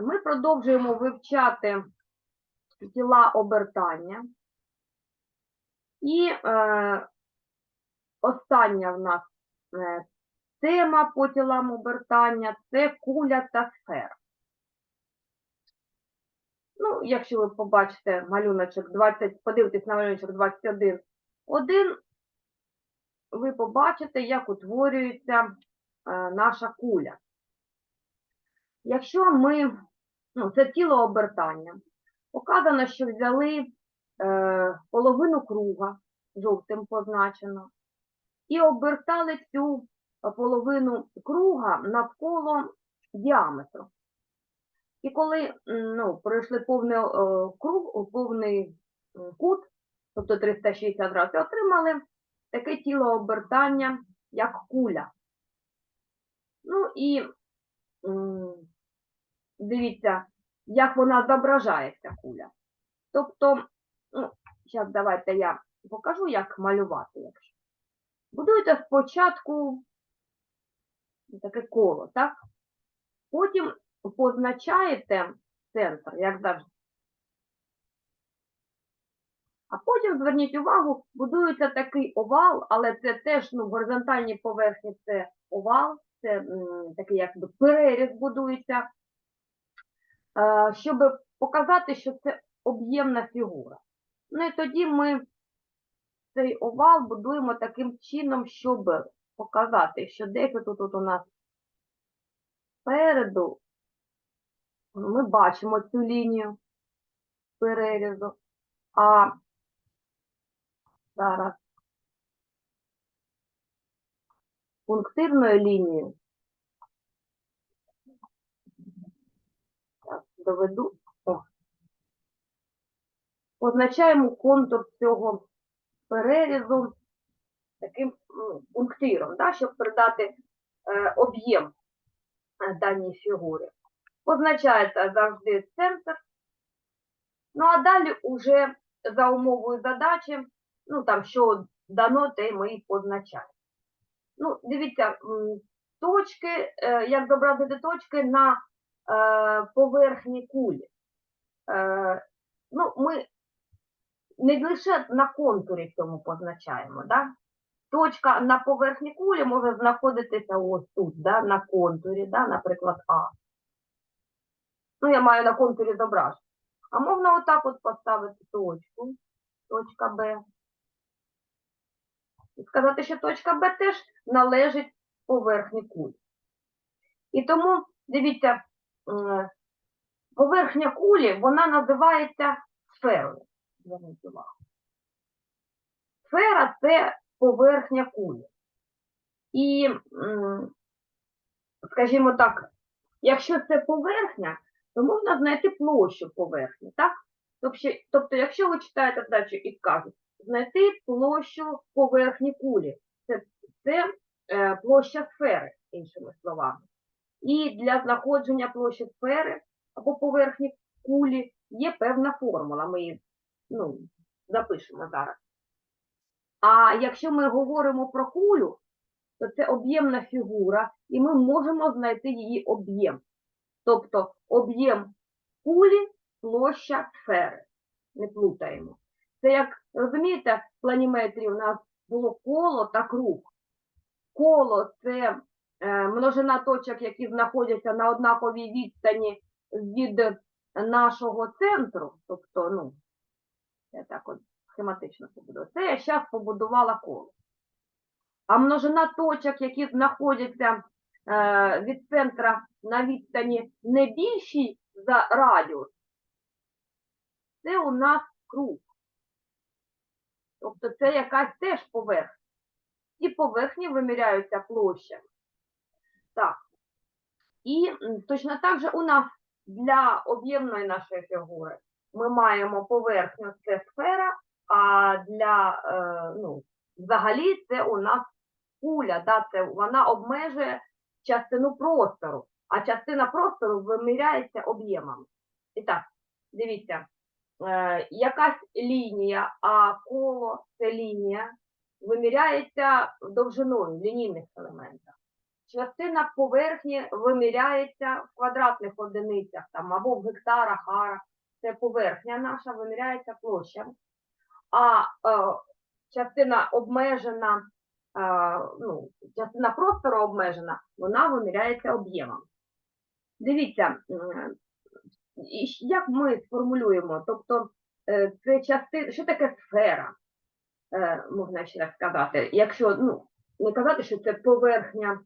Ми продовжуємо вивчати тіла обертання. І е, остання в нас е, тема по тілам обертання це куля та сфера. Ну, якщо ви побачите малюночок 20, подивитесь на малюночок 21, 1, ви побачите, як утворюється е, наша куля. Якщо ми, ну, це тіло обертання, показано, що взяли е, половину круга, жовтим позначено, і обертали цю половину круга навколо діаметру. І коли ну, пройшли повний е, круг, повний кут, тобто 360 градусів, отримали таке тіло обертання, як куля. Ну і дивіться, як вона зображає ця куля. Тобто, ну, зараз давайте я покажу, як малювати. Якщо. Будуєте спочатку таке коло, так? Потім позначаєте центр, як завжди. А потім, зверніть увагу, будується такий овал, але це теж ну, горизонтальній поверхні це овал, це м, такий якби переріз будується, щоб показати, що це об'ємна фігура. Ну і тоді ми цей овал будуємо таким чином, щоб показати, що десь тут, у нас спереду ми бачимо цю лінію перерізу, а зараз пунктирною лінією так, доведу. О. Позначаємо контур цього перерізу таким ну, пунктиром, да, щоб придати е, об'єм е, даній фігурі. Позначається завжди центр. Ну, а далі уже за умовою задачі, ну там що дано, те ми і позначаємо. Ну, дивіться, точки, е, як зобразити точки на поверхні кулі. Е, ну, ми не лише на контурі цьому позначаємо, да? Точка на поверхні кулі може знаходитися ось тут, да? на контурі, да? наприклад, А. Ну, я маю на контурі зображення. А можна отак от поставити точку, точка Б. І сказати, що точка Б теж належить поверхні кулі. І тому, дивіться, поверхня кулі, вона називається сферою. Сфера це поверхня кулі. І, скажімо так, якщо це поверхня, то можна знайти площу поверхні, так? Тобто, тобто якщо ви читаєте задачу і кажуть, знайти площу поверхні кулі, це, це е, площа сфери, іншими словами. І для знаходження площі сфери або поверхні кулі є певна формула. Ми її ну, запишемо зараз. А якщо ми говоримо про кулю, то це об'ємна фігура, і ми можемо знайти її об'єм. Тобто об'єм кулі, площа сфери. Не плутаємо. Це як, розумієте, в планіметрі у нас було коло та круг. Коло це множина точок, які знаходяться на однаковій відстані від нашого центру. Тобто, ну, я так от схематично побудую. Це я зараз побудувала коло. А множина точок, які знаходяться е, від центра на відстані не більшій за радіус, це у нас круг. Тобто це якась теж поверхня. Ці поверхні виміряються площами. І точно так же у нас для об'ємної нашої фігури ми маємо поверхню це сфера, а для, е, ну, взагалі це у нас куля, да, це вона обмежує частину простору, а частина простору виміряється об'ємами. І так, дивіться, е, якась лінія, а коло це лінія, виміряється довжиною в лінійних елементах. Частина поверхні виміряється в квадратних одиницях там, або в гектарах, арах. Це поверхня наша, виміряється площа. А е, частина обмежена, е, ну, частина простору обмежена, вона виміряється об'ємом. Дивіться, щ- як ми сформулюємо? Тобто, е, це частина, що таке сфера? Е, Можна ще так сказати, якщо ну, не казати, що це поверхня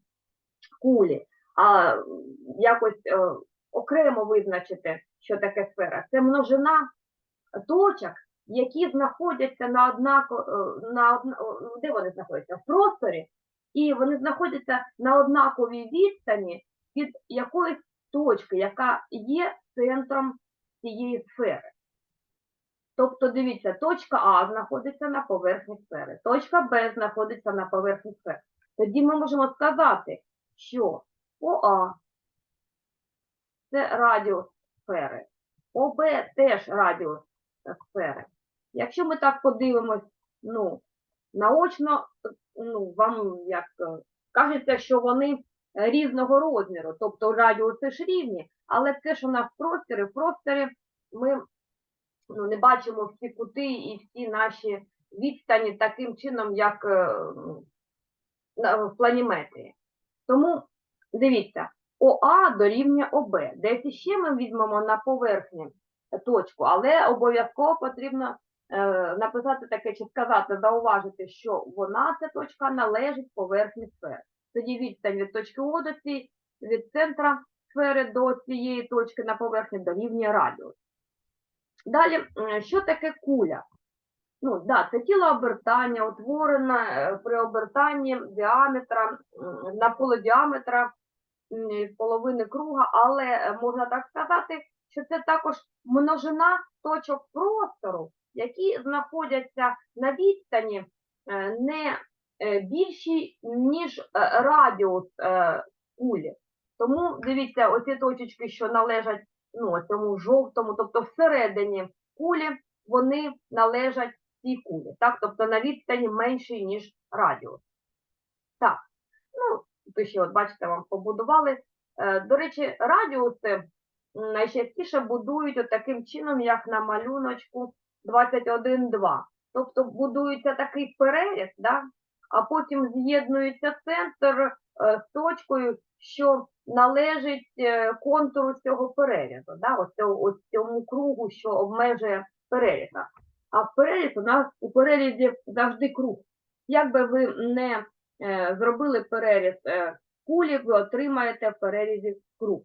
кулі, а якось е, окремо визначити, що таке сфера. Це множина точок, які знаходяться на однако, е, на одна, де вони знаходяться? В просторі, і вони знаходяться на однаковій відстані від якоїсь точки, яка є центром цієї сфери. Тобто, дивіться, точка А знаходиться на поверхні сфери, точка Б знаходиться на поверхні сфери. Тоді ми можемо сказати, що ОА це радіус сфери, ОБ теж радіус сфери. Якщо ми так подивимось, ну, наочно, ну, вам як е, кажеться, що вони різного розміру, тобто радіуси ж рівні, але це ж у нас в просторі, в просторі ми ну, не бачимо всі кути і всі наші відстані таким чином, як е, в планіметрії. Тому дивіться, ОА дорівнює ОБ. Десь іще ми візьмемо на поверхні точку, але обов'язково потрібно е, написати таке чи сказати, зауважити, що вона, ця точка, належить поверхні сфери. Тоді відстань від точки О до цієї, від центра сфери до цієї точки на поверхні дорівнює радіус. Далі, що таке куля? Ну, да, це тіло обертання, утворене е, при обертанні діаметра, м, навколо діаметра половини круга, але е, можна так сказати, що це також множина точок простору, які знаходяться на відстані е, не більшій, ніж радіус кулі. Тому дивіться, оці точечки, що належать ну, цьому жовтому, тобто всередині кулі, вони належать цій кулі, так? Тобто на відстані меншій, ніж радіус. Так, ну, тут ще, от бачите, вам побудували. Е, До речі, радіуси найчастіше будують от таким чином, як на малюночку 21.2. Тобто будується такий переріз, да? а потім з'єднується центр е, з точкою, що належить е, контуру цього перерізу, да? ось, цього, ось цьому кругу, що обмежує переріз. А в переріз у нас у перерізі завжди круг. Як би ви не е, зробили переріз е, кулі, ви отримаєте в перерізі круг.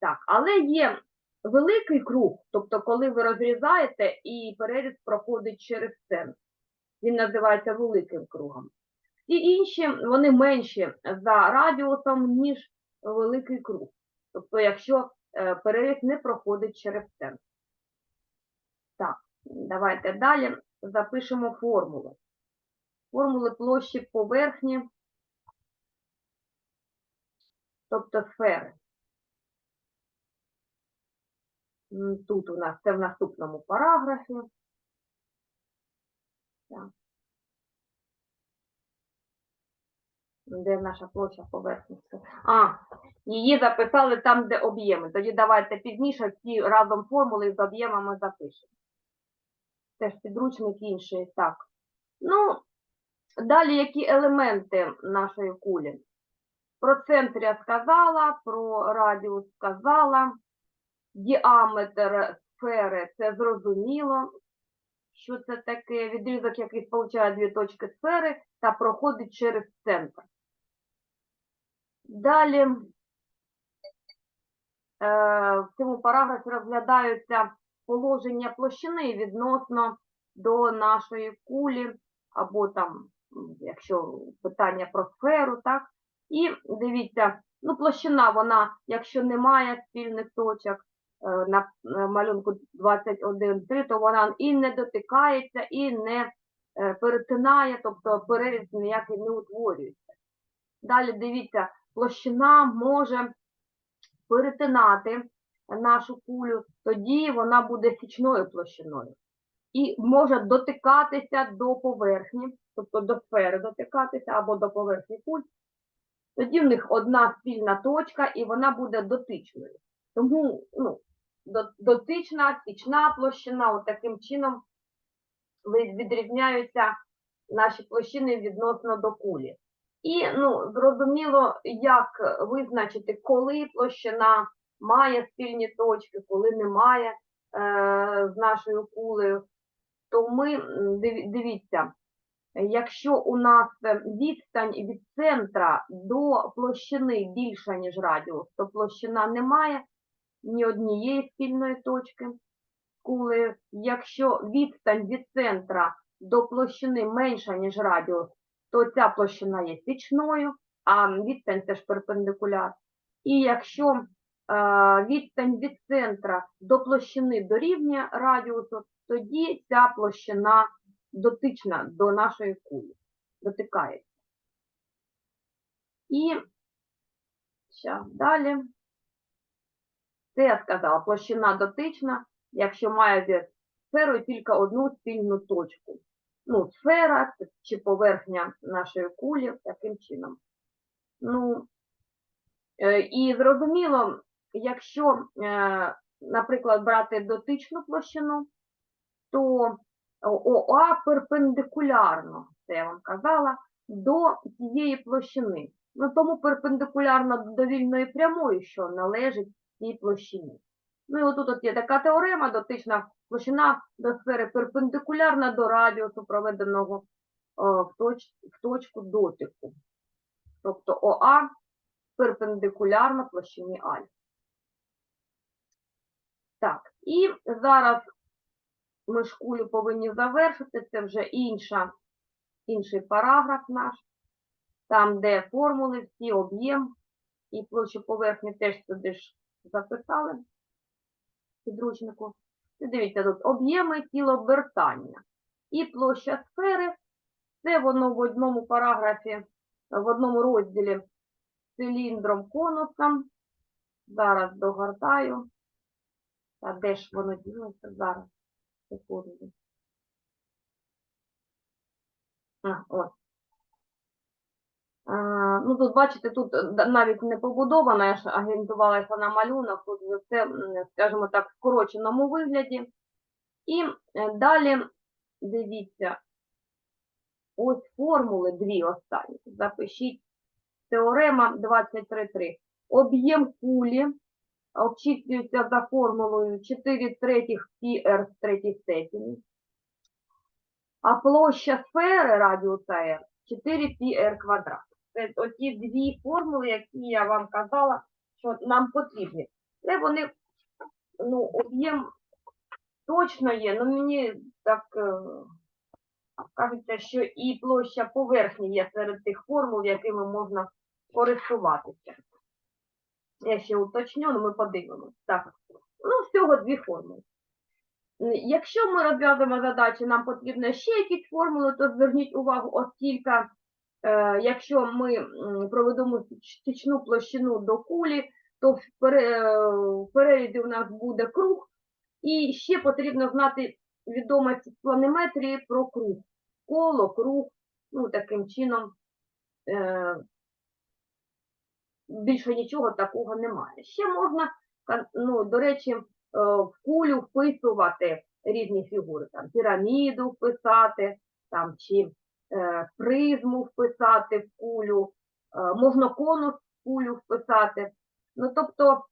Так, але є великий круг, тобто коли ви розрізаєте і переріз проходить через центр. Він називається великим кругом. Всі інші, вони менші за радіусом, ніж великий круг. Тобто, якщо е, переріз не проходить через центр. Давайте далі запишемо формули. Формули площі поверхні, тобто сфери. Тут у нас це в наступному параграфі. Де наша площа поверхні? А, її записали там, де об'єми. Тоді давайте пізніше всі разом формули з об'ємами запишемо. Теж підручник інший. Так. Ну, далі які елементи нашої кулі? Про центр я сказала, про радіус сказала, діаметр сфери це зрозуміло, що це таке відрізок, який сполучає дві точки сфери та проходить через центр. Далі е, в цьому параграфі розглядаються положення площини відносно до нашої кулі, або там, якщо питання про сферу, так? І дивіться, ну, площина, вона, якщо немає спільних точок е, на малюнку 21.3, то вона і не дотикається, і не е, перетинає, тобто переріз ніякий не утворюється. Далі дивіться, площина може перетинати нашу кулю, тоді вона буде січною площиною. І може дотикатися до поверхні, тобто до сфери дотикатися або до поверхні куль. тоді в них одна спільна точка і вона буде дотичною. Тому ну, дотична, тічна площина, от таким чином відрізняються наші площини відносно до кулі. І ну, зрозуміло, як визначити, коли площина має спільні точки, коли немає е, з нашою кулею. То ми дивіться, якщо у нас відстань від центра до площини більша, ніж радіус, то площина не має ні однієї спільної точки кулею. Якщо відстань від центра до площини менша, ніж радіус, то ця площина є січною, а відстань це ж перпендикуляр. І якщо відстань від центра до площини дорівнює радіусу, тоді ця площина дотична до нашої кулі, дотикається. І зараз далі. Це я сказала, площина дотична, якщо має зі сферою тільки одну спільну точку. Ну, сфера чи поверхня нашої кулі таким чином. Ну, е, і зрозуміло, якщо, е, наприклад, брати дотичну площину, то ОА перпендикулярно, це я вам казала, до цієї площини. Ну, тому перпендикулярно до вільної прямої, що належить цій площині. Ну і отут от є така теорема, дотична площина до сфери перпендикулярна до радіусу, проведеного о, в, точ, в точку дотику. Тобто ОА перпендикулярна площині Альфа. Так, і зараз ми шкулю повинні завершити, це вже інша, інший параграф наш, там, де формули, всі об'єм і площу поверхні теж сюди ж записали підручнику. І дивіться, тут об'єми тілообертання. І площа сфери, це воно в одному параграфі, в одному розділі циліндром конусом. Зараз догортаю. Та де ж воно ділося зараз? Секунду. А, ось. А, ну, тут, бачите, тут е, навіть не побудовано, я ж агентувалася на малюнок, тут це, скажімо так, в скороченому вигляді. І е, далі, дивіться, ось формули дві останні. Запишіть теорема 23.3. Об'єм кулі обчислюється за формулою 4 третіх πr в третій степені. А площа сфери радіуса r 4 πr квадрат. Це оті дві формули, які я вам казала, що нам потрібні. Це вони, ну, об'єм точно є, але мені так е, кажеться, що і площа поверхні є серед тих формул, якими можна користуватися. Я ще уточню, але ми подивимося. Так, ну, всього дві формули. Якщо ми розв'язуємо задачі, нам потрібно ще якісь формули, то зверніть увагу, оскільки, е, якщо ми проведемо стічну площину до кулі, то в пере- е, у нас буде круг, і ще потрібно знати відомості з планиметрії про круг. Коло, круг, ну таким чином. Е, більше нічого такого немає. Ще можна, ну, до речі, е, в кулю вписувати різні фігури, там піраміду вписати, там, чи е, призму вписати в кулю, е, можна конус в кулю вписати. Ну, тобто,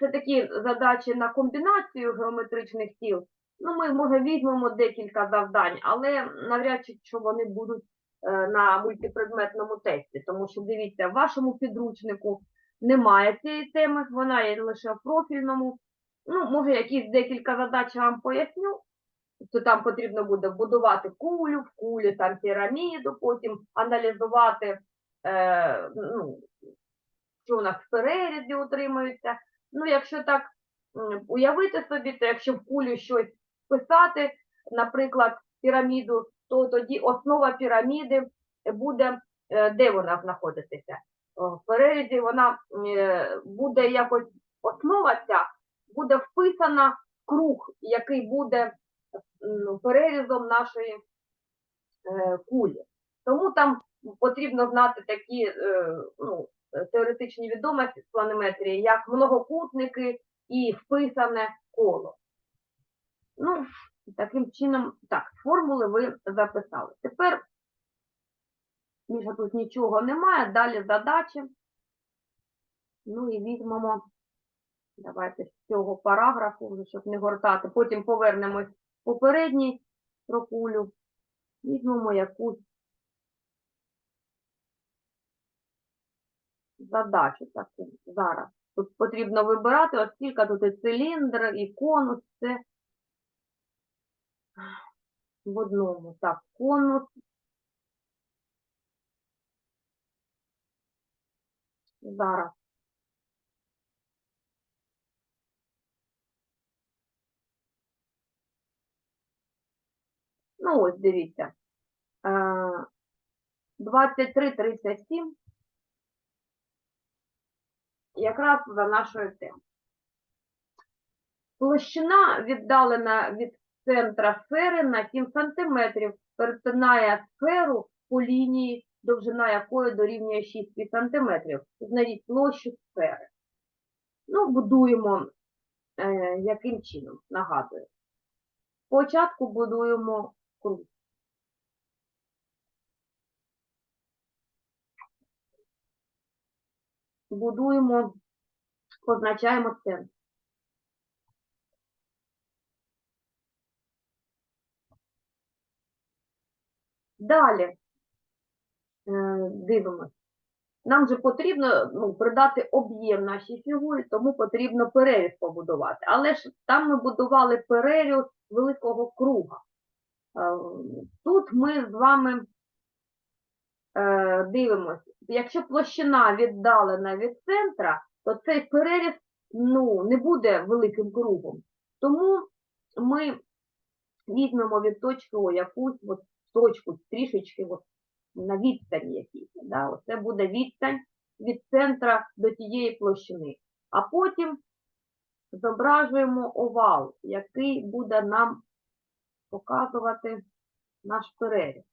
це такі задачі на комбінацію геометричних тіл. Ну, ми, може, візьмемо декілька завдань, але навряд чи що вони будуть на мультипредметному тесті, тому що дивіться, в вашому підручнику немає цієї теми, вона є лише в профільному. Ну, може, якісь декілька задач вам поясню. То там потрібно буде будувати кулю, в кулі там піраміду, потім аналізувати, е, ну, що у нас в перерізі утримується. Ну, якщо так уявити собі, то якщо в кулю щось писати, наприклад, піраміду, то тоді основа піраміди буде, е, де вона знаходитися? В перерізі вона е, буде якось, основа ця буде вписана в круг, який буде перерізом нашої е, кулі. Тому там потрібно знати такі ну, теоретичні відомості з планиметрії, як многокутники і вписане коло. Ну, таким чином, так, формули ви записали. Тепер, Міша, тут нічого немає, далі задачі. Ну і візьмемо, давайте з цього параграфу, щоб не гортати. Потім повернемось в попередній прокулю. Візьмемо якусь задачу таку зараз. Тут потрібно вибирати, оскільки тут і циліндр, і конус, це в одному. Так, конус. Зараз. Ну, ось дивіться. Е, 23-37. Якраз за нашою темою. Площина віддалена від центра сфери на 7 см, перетинає сферу по лінії, довжина якої дорівнює 6 см. Знайдіть площу сфери. Ну, будуємо е, яким чином, нагадую. Спочатку будуємо круг. Будуємо, позначаємо центр. Далі е, дивимося. Нам же потрібно ну, придати об'єм нашій фігурі, тому потрібно переріз побудувати. Але ж там ми будували переріз великого круга. Е, Тут ми з вами е, дивимося, якщо площина віддалена від центра, то цей переріз ну, не буде великим кругом. Тому ми візьмемо від точки О якусь от точку трішечки от, на відстані якійсь. Да? Оце буде відстань від центра до тієї площини. А потім зображуємо овал, який буде нам показувати наш переріз.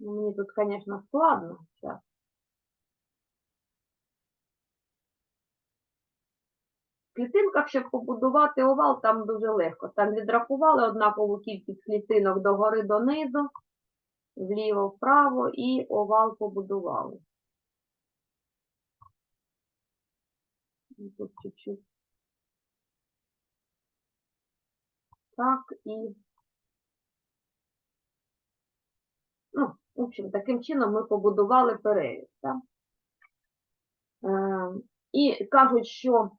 Мені тут, звісно, складно. Зараз. Клітинках, щоб побудувати овал, там дуже легко. Там відрахували однакову кількість клітинок догори донизу, вліво, вправо і овал побудували. Тут чуть-чуть. Так, і Ну, в общем, таким чином ми побудували переріз. Так? Е, і кажуть, що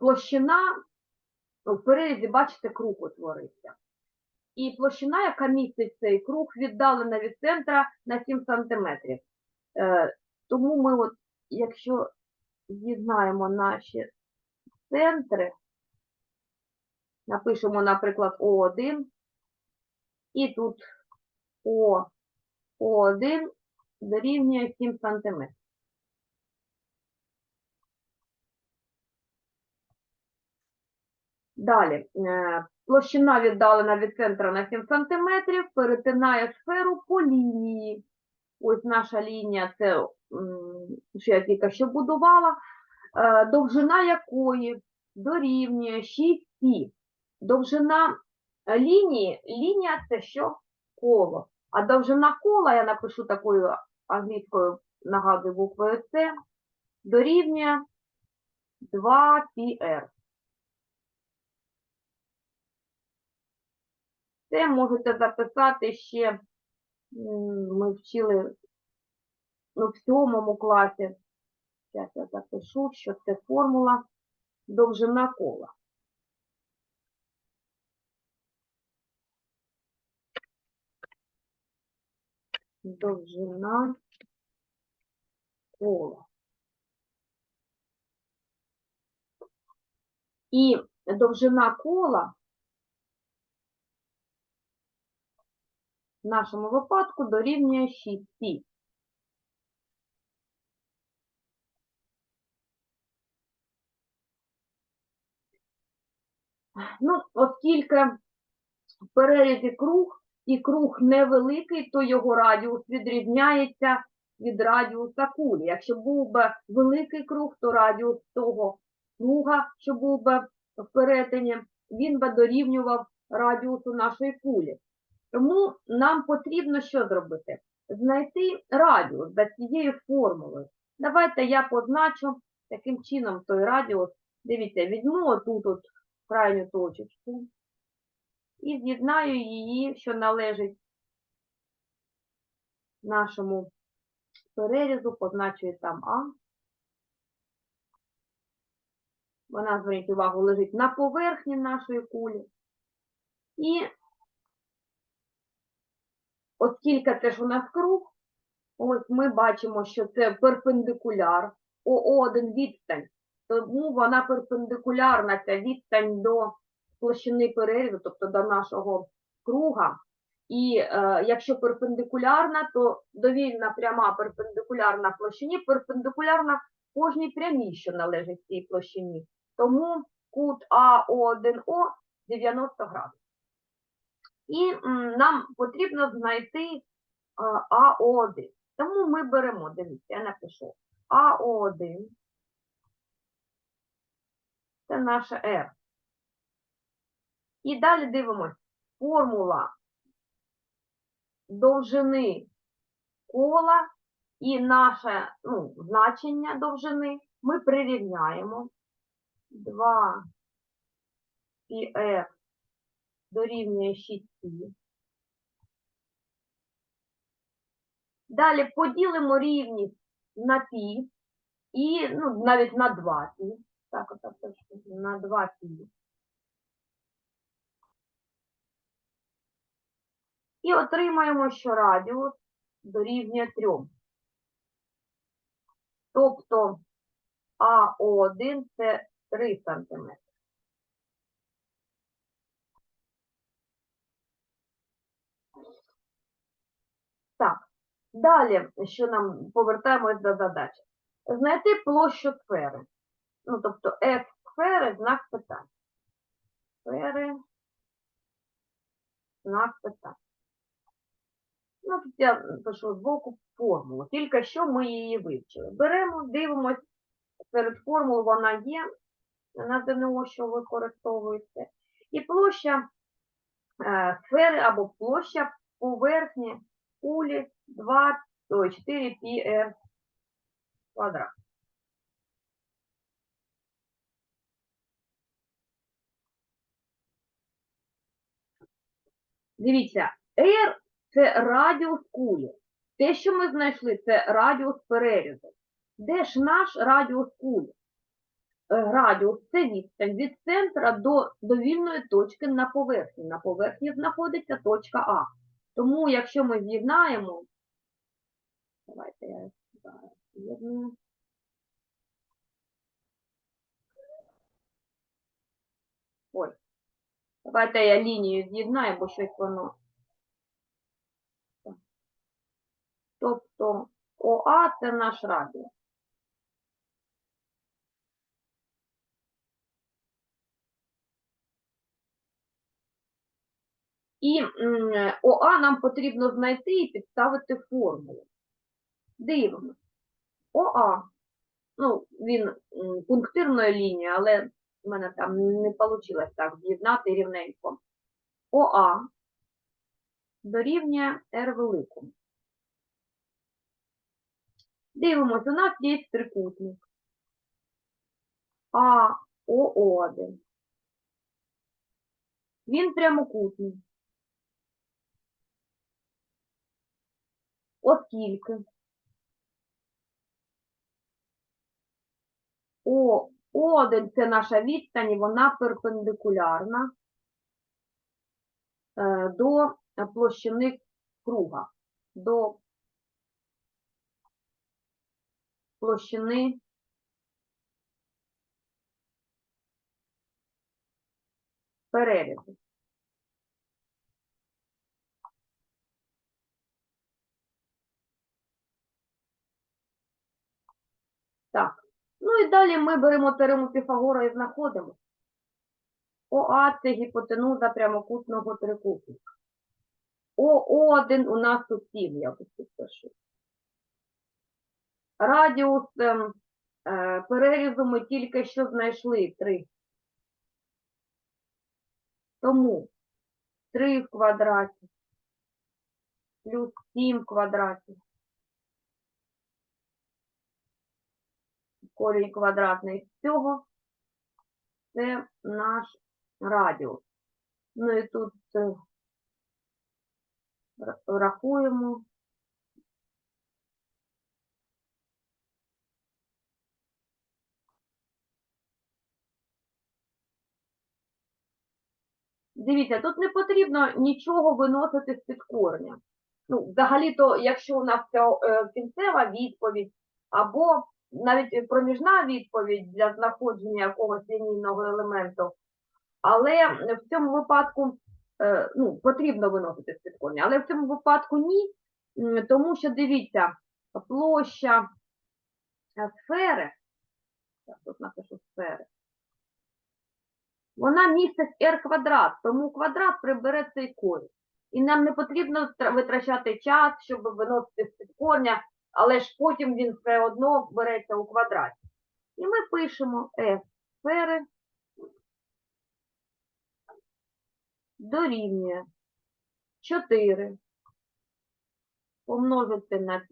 площина, ну, в перерізі, бачите, круг утворився. І площина, яка містить цей круг, віддалена від центра на 7 см. Е, тому ми, от, якщо з'єднаємо наші центри, напишемо, наприклад, О1, і тут О, О1 дорівнює 7 см. Далі, е, площина віддалена від центра на 7 см, перетинає сферу по лінії. Ось наша лінія, це що я тільки що будувала, е, довжина якої дорівнює 6 пі. Довжина е, лінії, лінія це що? Коло. А довжина кола, я напишу такою англійською, нагадую, буквою С, дорівнює 2 πr. Це можете записати ще, ми вчили ну, в сьомому класі. Зараз я запишу, що це формула довжина кола. Довжина кола. І довжина кола в нашому випадку дорівнює 6 пі. Ну, оскільки в перерізі круг, і круг невеликий, то його радіус відрізняється від радіуса кулі. Якщо був би великий круг, то радіус того круга, що був би в перетині, він би дорівнював радіусу нашої кулі. Тому нам потрібно що зробити? Знайти радіус за цією формулою. Давайте я позначу таким чином той радіус. Дивіться, візьму отут от крайню точечку і з'єднаю її, що належить нашому перерізу, позначую там А. Вона, зверніть увагу, лежить на поверхні нашої кулі. І оскільки це ж у нас круг, ось ми бачимо, що це перпендикуляр, ОО1 відстань, тому вона перпендикулярна, ця відстань до площини перерізу, тобто до нашого круга. І е, якщо перпендикулярна, то довільна пряма перпендикулярна площині, перпендикулярна кожній прямій, що належить цій площині. Тому кут АО1О 90 градусів. І нам потрібно знайти е, АО1. Тому ми беремо, дивіться, я напишу АО1. Це наше R. І далі дивимось. Формула довжини кола і наше ну, значення довжини ми прирівняємо 2 πr дорівнює 6 і. Далі поділимо рівність на пі і ну, навіть на 2 пі. Так, от, так, на 2 пі. І отримаємо, що радіус дорівнює 3. Тобто АО1 це 3 сантиметри. Далі, що нам повертаємось до задачі. Знайти площу сфери. Ну, тобто F сфери знак питання. Сфери знак питання. Ну, тут я пишу збоку формулу. Тільки що ми її вивчили. Беремо, дивимось, серед формул вона є на ЗНО, що використовується. І площа е, сфери або площа поверхні кулі 2, ой, 4 πr квадрат. Дивіться, R це радіус кулі. Те, що ми знайшли, це радіус перерізу. Де ж наш радіус кулі? Е, Радіус це відстань від центра до довільної точки на поверхні. На поверхні знаходиться точка А. Тому, якщо ми з'єднаємо, давайте я з'єдную. Ой, давайте я лінію з'єднаю, бо щось воно. Тобто ОА це наш радіус. І ОА нам потрібно знайти і підставити формулу. Дивимося. ОА. Ну, він пунктирною лінією, але в мене там не вийшло так з'єднати рівненько. ОА дорівнює R великому. Дивимось, у нас є трикутник. А, ОО1. Він прямокутний. Оскільки О, О1 це наша відстань, вона перпендикулярна е, до площини круга, до площини перерізу. Так, ну і далі ми беремо теорему Піфагора і знаходимо. ОА – це гіпотенуза прямокутного трикутника. О1 у нас тут 7, я пишу. Радіус ем, е, перерізу ми тільки що знайшли 3. Тому 3 в квадраті плюс 7 в квадраті. Корінь квадратний з цього. Це наш радіус. Ну і тут рахуємо. Дивіться, тут не потрібно нічого виносити з-під корня. Ну, взагалі-то, якщо у нас е, кінцева відповідь, або навіть проміжна відповідь для знаходження якогось лінійного елементу, але в цьому випадку е, ну, потрібно виносити з-під корня, але в цьому випадку ні, тому що дивіться, площа е, сфери, так, тут напишу сфери, вона містить r квадрат, тому квадрат прибере цей корінь. І нам не потрібно тра- витрачати час, щоб виносити з-під корня, але ж потім він все одно береться у квадраті. І ми пишемо f сфери дорівнює 4 помножити на π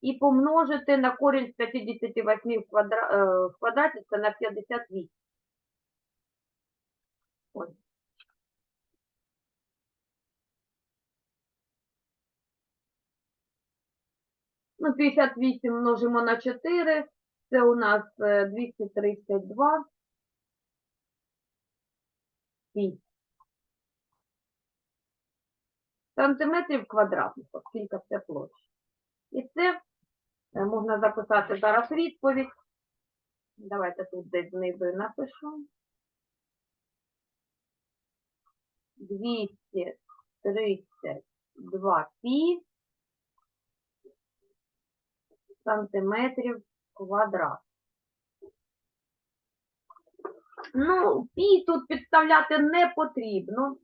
і помножити на корінь з 58 в, е, в квадраті, це на 58. Ось. Ну, 58 множимо на 4, це у нас е, 232 пі. Сантиметрів квадратних, оскільки це площа. І це е, можна записати зараз відповідь. Давайте тут десь знизу напишу. 232 пі сантиметрів квадрат. Ну, пі тут підставляти не потрібно.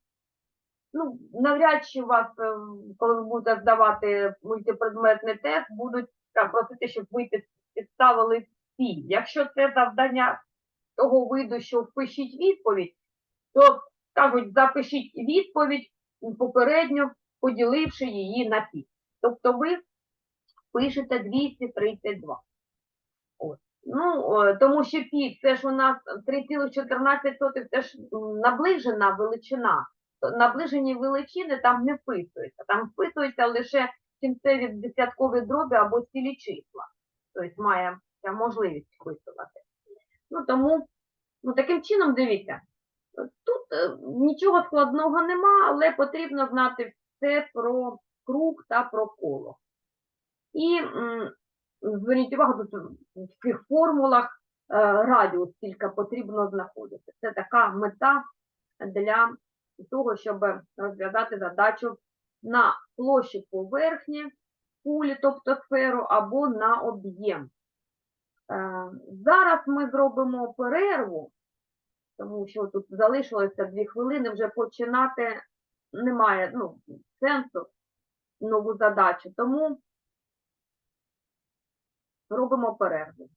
Ну, навряд чи вас, е, коли ви будете здавати мультипредметний тест, будуть так, просити, щоб ви підставили пі. Якщо це завдання того виду, що впишіть відповідь, то кажуть, запишіть відповідь попередньо поділивши її на пі. Тобто ви пишете 232. От. Ну, тому що пі, це ж у нас 3,14, це ж наближена величина. Наближені величини там не вписуються. Там вписуються лише кінцеві десяткові дроби або цілі числа. Тобто має можливість вписувати. Ну, тому, ну, таким чином, дивіться, тут е, нічого складного нема, але потрібно знати все про круг та про коло. І зверніть увагу, тут в цих формулах е, радіус тільки потрібно знаходити. Це така мета для того, щоб розв'язати задачу на площі поверхні кулі, тобто сферу, або на об'єм. Е, Зараз ми зробимо перерву, тому що тут залишилося дві хвилини, вже починати немає ну, сенсу нову задачу. Тому робимо перерву.